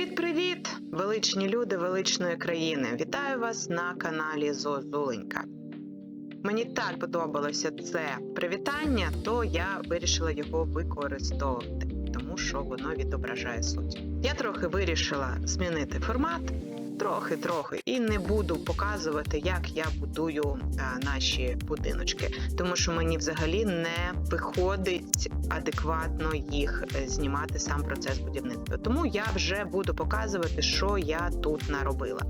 Привіт-привіт, величні люди величної країни! Вітаю вас на каналі Зозуленька. Мені так подобалося це привітання, то я вирішила його використовувати, тому що воно відображає суть. Я трохи вирішила змінити формат, трохи-трохи, і не буду показувати, як я будую а, наші будиночки, тому що мені взагалі не виходить адекватно їх е, знімати сам процес будівництва. Тому я вже буду показувати, що я тут наробила.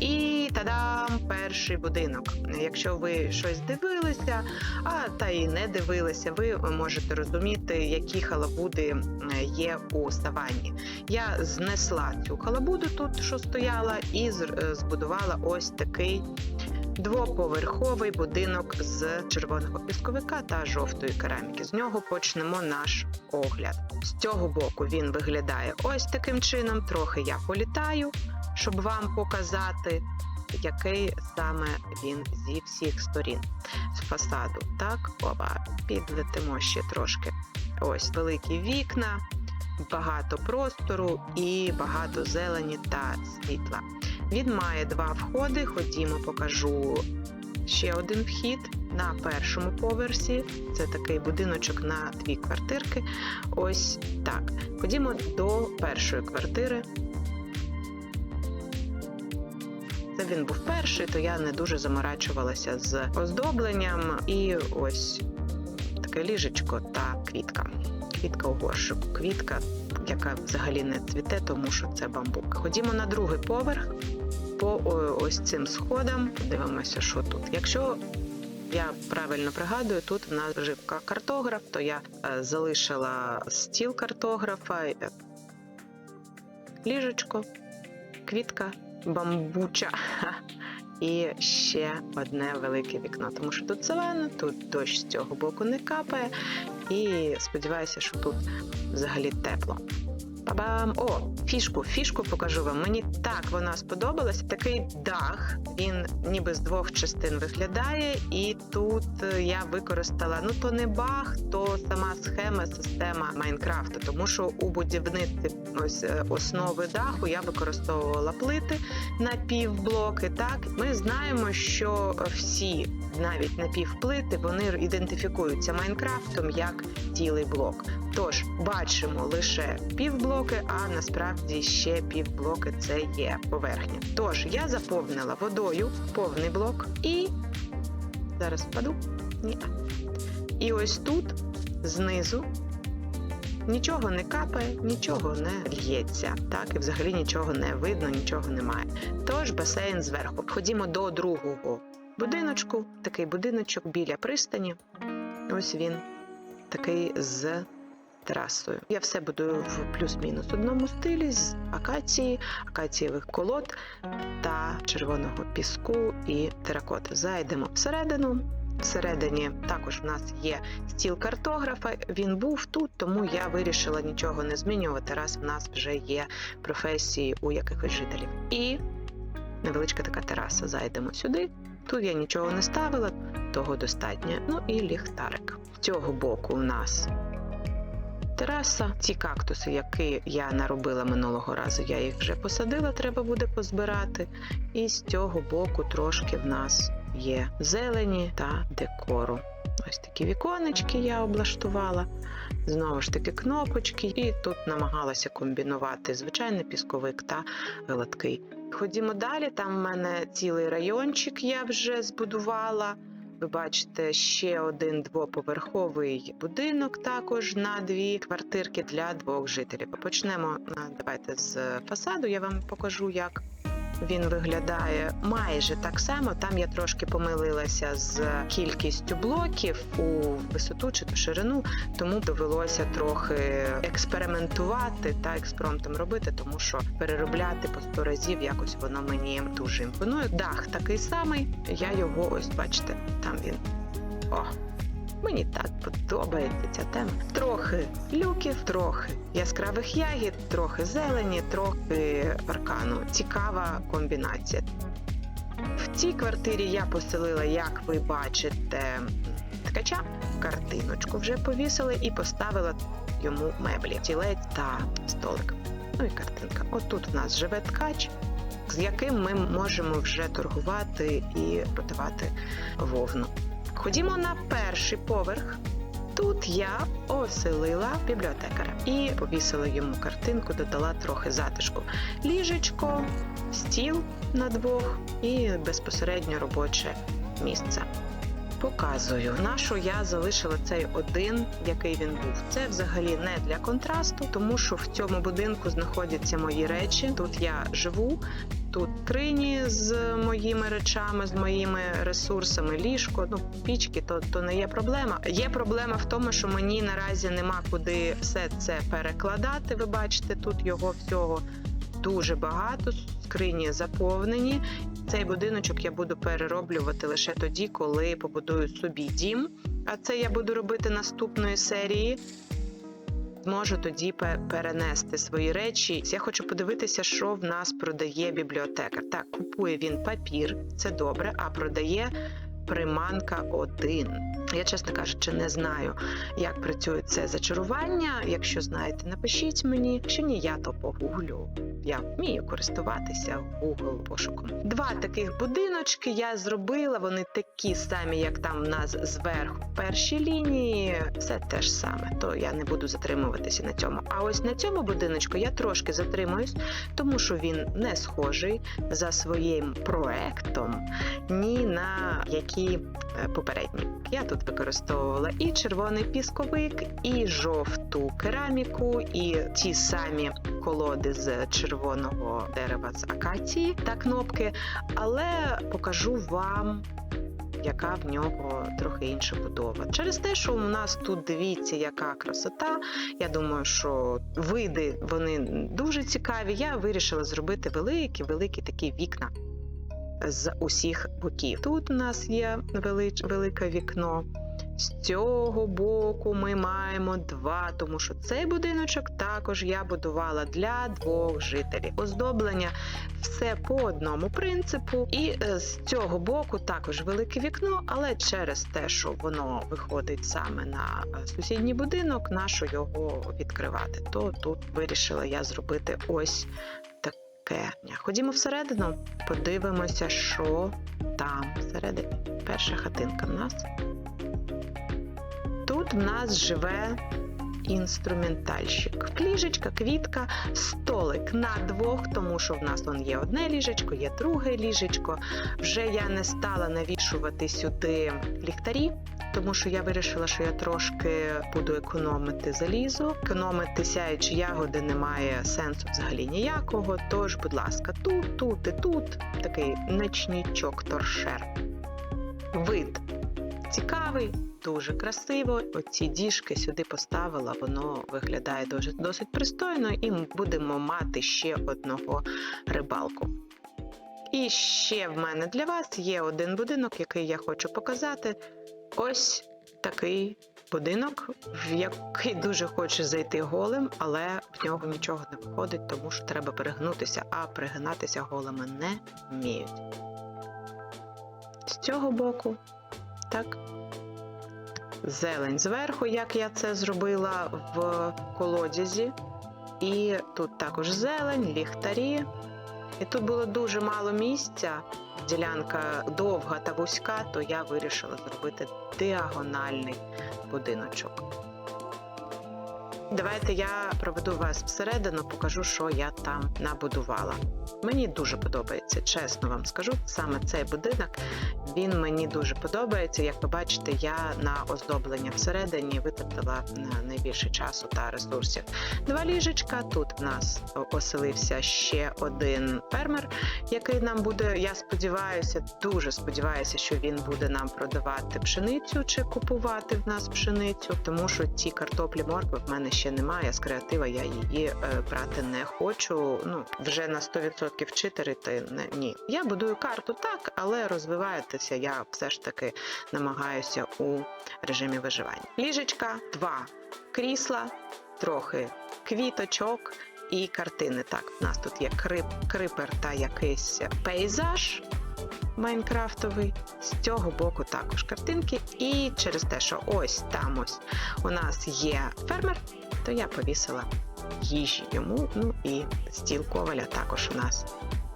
І тадам, перший будинок. Якщо ви щось дивилися, а та й не дивилися, ви можете розуміти, які халабуди е, є у саванні. Я знесла цю халабуду тут, що стояла, і е, збудувала ось такий двоповерховий будинок з червоного пісковика та жовтої кераміки. З нього почнемо наш огляд. З цього боку він виглядає ось таким чином. Трохи я політаю, щоб вам показати, який саме він зі всіх сторін з фасаду. Так, опа, підлетимо ще трошки. Ось великі вікна, багато простору і багато зелені та світла. Він має два входи. Ходімо, покажу ще один вхід на першому поверсі. Це такий будиночок на дві квартирки. Ось так. Ходімо до першої квартири. Це він був перший, то я не дуже заморачувалася з оздобленням. І ось таке ліжечко та квітка. Квітка у горшику. Квітка, яка взагалі не цвіте, тому що це бамбук. Ходімо на другий поверх по ось цим сходам. Подивимося, що тут. Якщо я правильно пригадую, тут в нас жив ка- картограф, то я е, залишила стіл картографа, е, ліжечко, квітка, бамбуча. І ще одне велике вікно, тому що тут савана, тут дощ з цього боку не капає, і сподіваюся, що тут взагалі тепло. Па-бам! О, фішку, фішку покажу вам. Мені так вона сподобалась. Такий дах, він ніби з двох частин виглядає, і тут е, я використала ну то не баг, то сама схема, система Майнкрафту, тому що у будівництві ось е, основи даху я використовувала плити на півблоки. Так, ми знаємо, що всі навіть напівплити вони ідентифікуються Майнкрафтом як цілий блок. Тож бачимо лише півблоки, а насправді ще півблоки це є поверхня. Тож я заповнила водою повний блок і зараз впаду. Ні. І ось тут знизу нічого не капає, нічого не л'ється. Так, і взагалі нічого не видно, нічого немає. Тож басейн зверху. Ходімо до другого будиночку. Такий будиночок біля пристані. Ось він такий з терасою. Я все будую в плюс-мінус одному стилі з акації, акацієвих колод та червоного піску і теракоти. Зайдемо всередину. Всередині також в нас є стіл картографа. Він був тут, тому я вирішила нічого не змінювати, раз в нас вже є професії у якихось жителів. І невеличка така тераса. Зайдемо сюди. Тут я нічого не ставила, того достатньо. Ну і ліхтарик. З цього боку у нас тераса. Ці кактуси, які я наробила минулого разу, я їх вже посадила, треба буде позбирати. І з цього боку трошки в нас є зелені та декору. Ось такі віконечки я облаштувала. Знову ж таки, кнопочки, і тут намагалася комбінувати звичайний пісковик та гладкий. Ходімо далі. Там в мене цілий райончик я вже збудувала. Ви бачите ще один двоповерховий будинок, також на дві квартирки для двох жителів. Почнемо давайте з фасаду. Я вам покажу, як він виглядає майже так само. Там я трошки помилилася з кількістю блоків у висоту чи то ширину, тому довелося трохи експериментувати та експромтом робити, тому що переробляти по 100 разів якось воно мені дуже імпонує. Дах такий самий. Я його ось бачите, там він. О, Мені так подобається ця тема. Трохи люків, трохи яскравих ягід, трохи зелені, трохи паркану. Цікава комбінація. В цій квартирі я поселила, як ви бачите, ткача. Картиночку вже повісили і поставила йому меблі, тілець та столик. Ну і картинка. Отут в нас живе ткач, з яким ми можемо вже торгувати і продавати вовну. Ходімо на перший поверх. Тут я оселила бібліотекаря і повісила йому картинку, додала трохи затишку. Ліжечко, стіл на двох і безпосередньо робоче місце. Показую, нашу я залишила цей один, який він був. Це взагалі не для контрасту, тому що в цьому будинку знаходяться мої речі. Тут я живу, тут крині з моїми речами, з моїми ресурсами, ліжко, ну пічки, то, то не є проблема. Є проблема в тому, що мені наразі нема куди все це перекладати. Ви бачите, тут його всього дуже багато. Скрині заповнені. Цей будиночок я буду перероблювати лише тоді, коли побудую собі дім. А це я буду робити наступної серії. Зможу тоді перенести свої речі. Я хочу подивитися, що в нас продає бібліотекар. Так, купує він папір, це добре, а продає приманка один. Я, чесно кажучи, не знаю, як працює це зачарування. Якщо знаєте, напишіть мені. Якщо ні, я то погуглю. Я вмію користуватися Google пошуком. Два таких будиночки я зробила. Вони такі самі, як там в нас зверху. в першій лінії все те ж саме. То я не буду затримуватися на цьому. А ось на цьому будиночку я трошки затримуюсь, тому що він не схожий за своїм проектом ні на які е, попередні. Я тут використовувала і червоний пісковик, і жовту кераміку, і ті самі колоди з червоного дерева з акації та кнопки, але покажу вам. Яка в нього трохи інша будова. Через те, що у нас тут дивіться, яка красота. Я думаю, що види вони дуже цікаві. Я вирішила зробити великі, великі такі вікна з усіх боків. Тут у нас є велич, велике вікно. З цього боку ми маємо два, тому що цей будиночок також я будувала для двох жителів. Оздоблення все по одному принципу. І е, з цього боку також велике вікно, але через те, що воно виходить саме на е, сусідній будинок, нащо його відкривати. То тут вирішила я зробити ось таке. Ходімо всередину, подивимося, що там всередині. Перша хатинка в нас. Тут в нас живе інструментальщик. Ліжечка, квітка, столик на двох, тому що в нас он є одне ліжечко, є друге ліжечко. Вже я не стала навішувати сюди ліхтарі, тому що я вирішила, що я трошки буду економити залізо. Економити сяючі ягоди немає сенсу взагалі ніякого. Тож, будь ласка, тут, тут і тут такий ночнічок торшер. Вид цікавий, дуже красиво. Оці діжки сюди поставила, воно виглядає дуже досить пристойно, і ми будемо мати ще одного рибалку. І ще в мене для вас є один будинок, який я хочу показати. Ось такий будинок, в який дуже хоче зайти голим, але в нього нічого не виходить, тому що треба перегнутися, а перегинатися голими не вміють. З цього боку, так. Зелень зверху, як я це зробила в колодязі. І тут також зелень, ліхтарі. І тут було дуже мало місця. Ділянка довга та вузька, то я вирішила зробити діагональний будиночок. Давайте я проведу вас всередину, покажу, що я там набудувала. Мені дуже подобається, чесно вам скажу. Саме цей будинок він мені дуже подобається. Як ви бачите, я на оздоблення всередині витратила найбільше часу та ресурсів. Два ліжечка. Тут в нас оселився ще один фермер, який нам буде. Я сподіваюся, дуже сподіваюся, що він буде нам продавати пшеницю чи купувати в нас пшеницю, тому що ці картоплі моркви в мене ще немає. З креатива я її е, брати не хочу. Ну вже на 100% читерити ні. Я будую карту так, але розвиватися я все ж таки намагаюся у режимі виживання. Ліжечка, два крісла, трохи квіточок і картини. Так, в нас тут є крип, крипер та якийсь пейзаж. Майнкрафтовий, з цього боку також картинки, і через те, що ось там ось у нас є фермер, то я повісила їжі йому. Ну і стіл коваля також у нас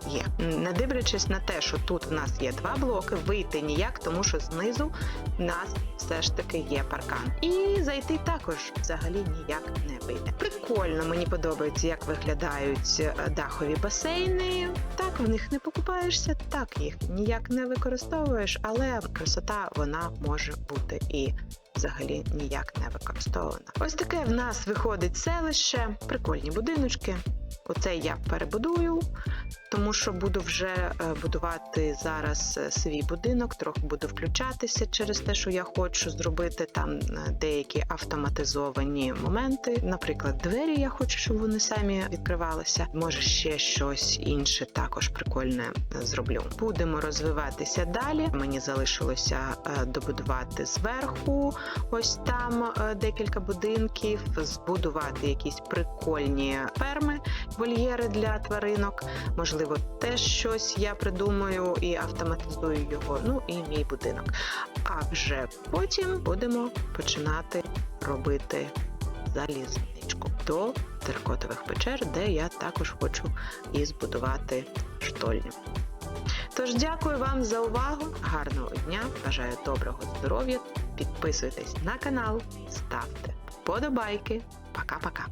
є. Не дивлячись на те, що тут у нас є два блоки, вийти ніяк, тому що знизу в нас все ж таки є паркан. І зайти також взагалі ніяк не вийде. Прикольно, мені подобається, як виглядають е, дахові басейни. Так, в них не покупаєшся, так їх ніяк не використовуєш, але красота вона може бути і взагалі ніяк не використована. Ось таке в нас виходить селище, прикольні будиночки. Оце я перебудую, тому що буду вже е, будувати зараз е, свій будинок, трохи буду включатися через те, що я хочу зробити там е, деякі автоматизовані моменти. Наприклад, двері я хочу, щоб вони самі відкривалися. Може, ще щось інше також прикольне зроблю. Будемо розвиватися далі. Мені залишилося добудувати зверху, ось там декілька будинків, збудувати якісь прикольні ферми, вольєри для тваринок. Можливо, теж щось я придумаю і автоматизую його. Ну і мій будинок. А вже потім будемо починати робити залізничку до теркотових печер, де я також хочу і збудувати штольню. Тож дякую вам за увагу, гарного дня, бажаю доброго здоров'я, підписуйтесь на канал, ставте вподобайки. Пока-пока.